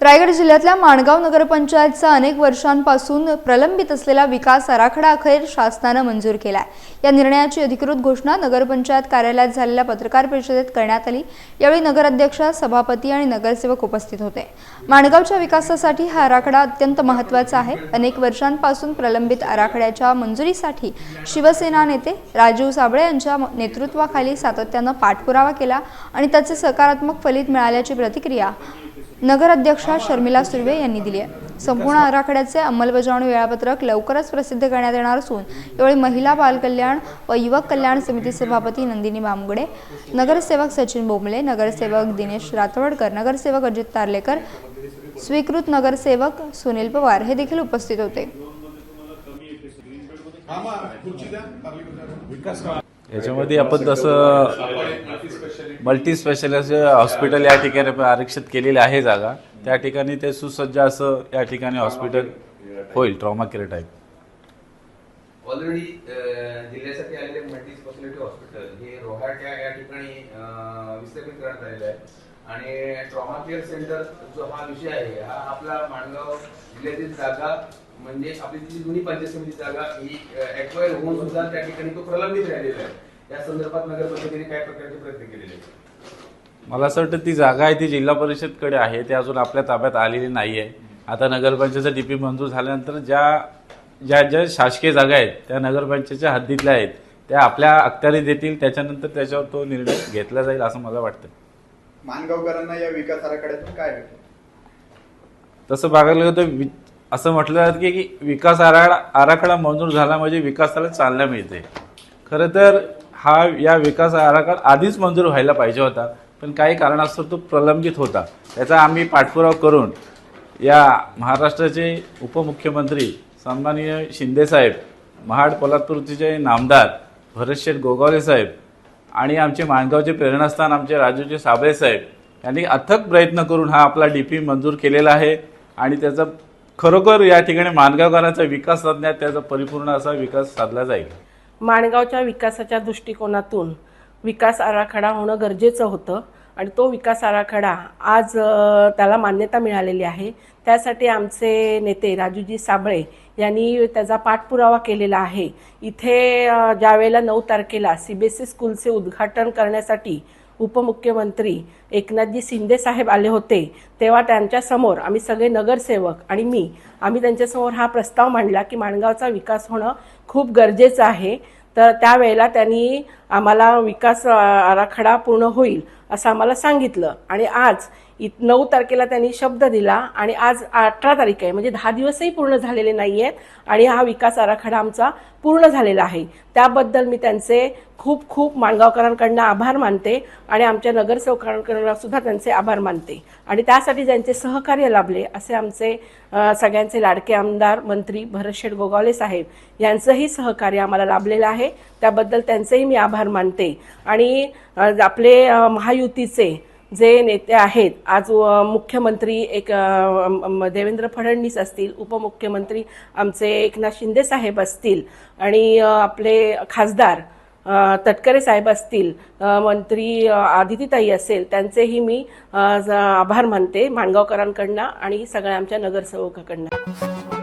रायगड जिल्ह्यातल्या माणगाव नगरपंचायतचा अनेक वर्षांपासून प्रलंबित असलेला विकास आराखडा अखेर शासनानं मंजूर केला या निर्णयाची अधिकृत घोषणा नगरपंचायत कार्यालयात झालेल्या पत्रकार परिषदेत करण्यात आली. यावेळी नगराध्यक्ष सभापती आणि नगरसेवक उपस्थित होते. माणगावच्या विकासासाठी हा आराखडा अत्यंत महत्त्वाचा आहे. अनेक वर्षांपासून प्रलंबित आराखड्याच्या मंजुरीसाठी शिवसेना नेते राजीव साबळे यांच्या नेतृत्वाखाली सातत्यानं पाठपुरावा केला आणि त्याचे सकारात्मक फलित मिळाल्याची प्रतिक्रिया नगराध्यक्षा शर्मिला सुर्वे यांनी दिली आहे. संपूर्ण आराखड्याचे अंमलबजावणी वेळापत्रक लवकरच प्रसिद्ध करण्यात येणार असून यावेळी महिला बालकल्याण व युवक कल्याण समिती सभापती नंदिनी बामगडे नगरसेवक सचिन बोंबले नगरसेवक दिनेश रातवडकर नगरसेवक अजित तारलेकर स्वीकृत नगरसेवक सुनील पवार हे देखील उपस्थित होते. याच्यामध्ये आपण तसं मल्टी स्पेशालिस्ट हॉस्पिटल या ठिकाणी आरक्षित केलेली आहे जागा. त्या ठिकाणी ते सुसज्ज असं या ठिकाणी हॉस्पिटल होईल ट्रॉमा केअर टाईप ऑलरेडी जिल्ह्यासाठी आलेले मल्टी स्पेशालिटी हॉस्पिटल हे रोहाट्या या ठिकाणी विस्थापित करण्यात आलेलं आहे. आणि ट्रॉमा केअर सेंटर जो हा विषय आहे हा आपला माणगाव जिल्ह्यातील जागा म्हणजे आपली जी जुनी पंचायत समिती जागा ही ऍक्वायर होऊन सुद्धा त्या ठिकाणी तो प्रलंबित राहिलेला आहे. या संदर्भात काय प्रकारचे प्रयत्न केलेले मला असं वाटतं ती जागा आहे ती जिल्हा परिषदकडे आहे ती अजून आपल्या ताब्यात आलेली नाही आहे. आता नगरपंचायतचा डीपी मंजूर झाल्यानंतर ज्या ज्या ज्या शासकीय जागा आहेत त्या नगरपंचायतच्या हद्दीतल्या आहेत त्या आपल्या अखत्यारी देतील त्याच्यानंतर त्याच्यावर तो निर्णय घेतला जाईल असं मला वाटतं. मानगावकरांना या विकास आराखड्यातून काय तसं बघायला गेलं तर वि- असं म्हटलं जातं की की विकास आराखडा आराखडा मंजूर झाला म्हणजे विकासाला चालना मिळते. खरं तर हा या विकास आराखड आधीच मंजूर व्हायला पाहिजे होता. पण काही कारणास्तव तो प्रलंबित होता. त्याचा आम्ही पाठपुरावा करून या महाराष्ट्राचे उपमुख्यमंत्री सन्माननीय शिंदेसाहेब महाड पोलादपूरचे नामदार भरतशेठ गोगावले साहेब आणि आमचे माणगावचे प्रेरणास्थान आमचे राजूचे साबळे साहेब यांनी अथक प्रयत्न करून हा आपला डी पी मंजूर केलेला आहे आणि त्याचा खरोखर या ठिकाणी माणगावकरांचा विकास साधण्यात त्याचा परिपूर्ण असा विकास साधला जाईल. माणगावच्या विकासाच्या दृष्टिकोनातून विकास आराखडा होणं गरजेचं होतं आणि तो विकास आराखडा आज त्याला मान्यता मिळालेली आहे. त्यासाठी आमचे नेते राजूजी साबळे यांनी त्याचा पाठपुरावा केलेला आहे. इथे ज्यावेळेला नऊ तारखेला सी बी एस ई स्कूलचे उद्घाटन करण्यासाठी उपमुख्यमंत्री एकनाथजी शिंदे साहेब आले होते तेव्हा त्यांच्यासमोर आम्ही सगळे नगरसेवक आणि मी आम्ही त्यांच्यासमोर हा प्रस्ताव मांडला की माणगावचा विकास होणं खूप गरजेचं आहे. तर त्यावेळेला त्यांनी आम्हाला विकास आराखडा पूर्ण होईल असं आम्हाला सांगितलं. आणि आज इ नऊ तारखेला त्यांनी शब्द दिला आणि आज अठरा तारीख आहे. म्हणजे दहा दिवसही पूर्ण झालेले नाही आहेत आणि हा विकास आराखडा आमचा पूर्ण झालेला आहे. त्याबद्दल मी त्यांचे खूप खूप माणगावकरांकडनं आभार मानते आणि आमच्या नगरसेवकांकडनं सुद्धा त्यांचे आभार मानते. आणि त्यासाठी ज्यांचे सहकार्य लाभले असे आमचे सगळ्यांचे लाडके आमदार मंत्री भरतशेठ गोगावले साहेब यांचंही सहकार्य आम्हाला लाभलेलं आहे. त्याबद्दल त्यांचेही मी आभार मानते. आणि आपले महायुतीचे जे नेते आहेत आज मुख्यमंत्री एक देवेंद्र फडणवीस असतील उपमुख्यमंत्री आमचे एकनाथ शिंदे साहेब असतील आणि आपले खासदार तटकरे साहेब असतील मंत्री आदितीताई असेल त्यांचेही मी आभार मानते माणगावकरांकडनं आणि सगळ्या आमच्या नगरसेवकाकडनं.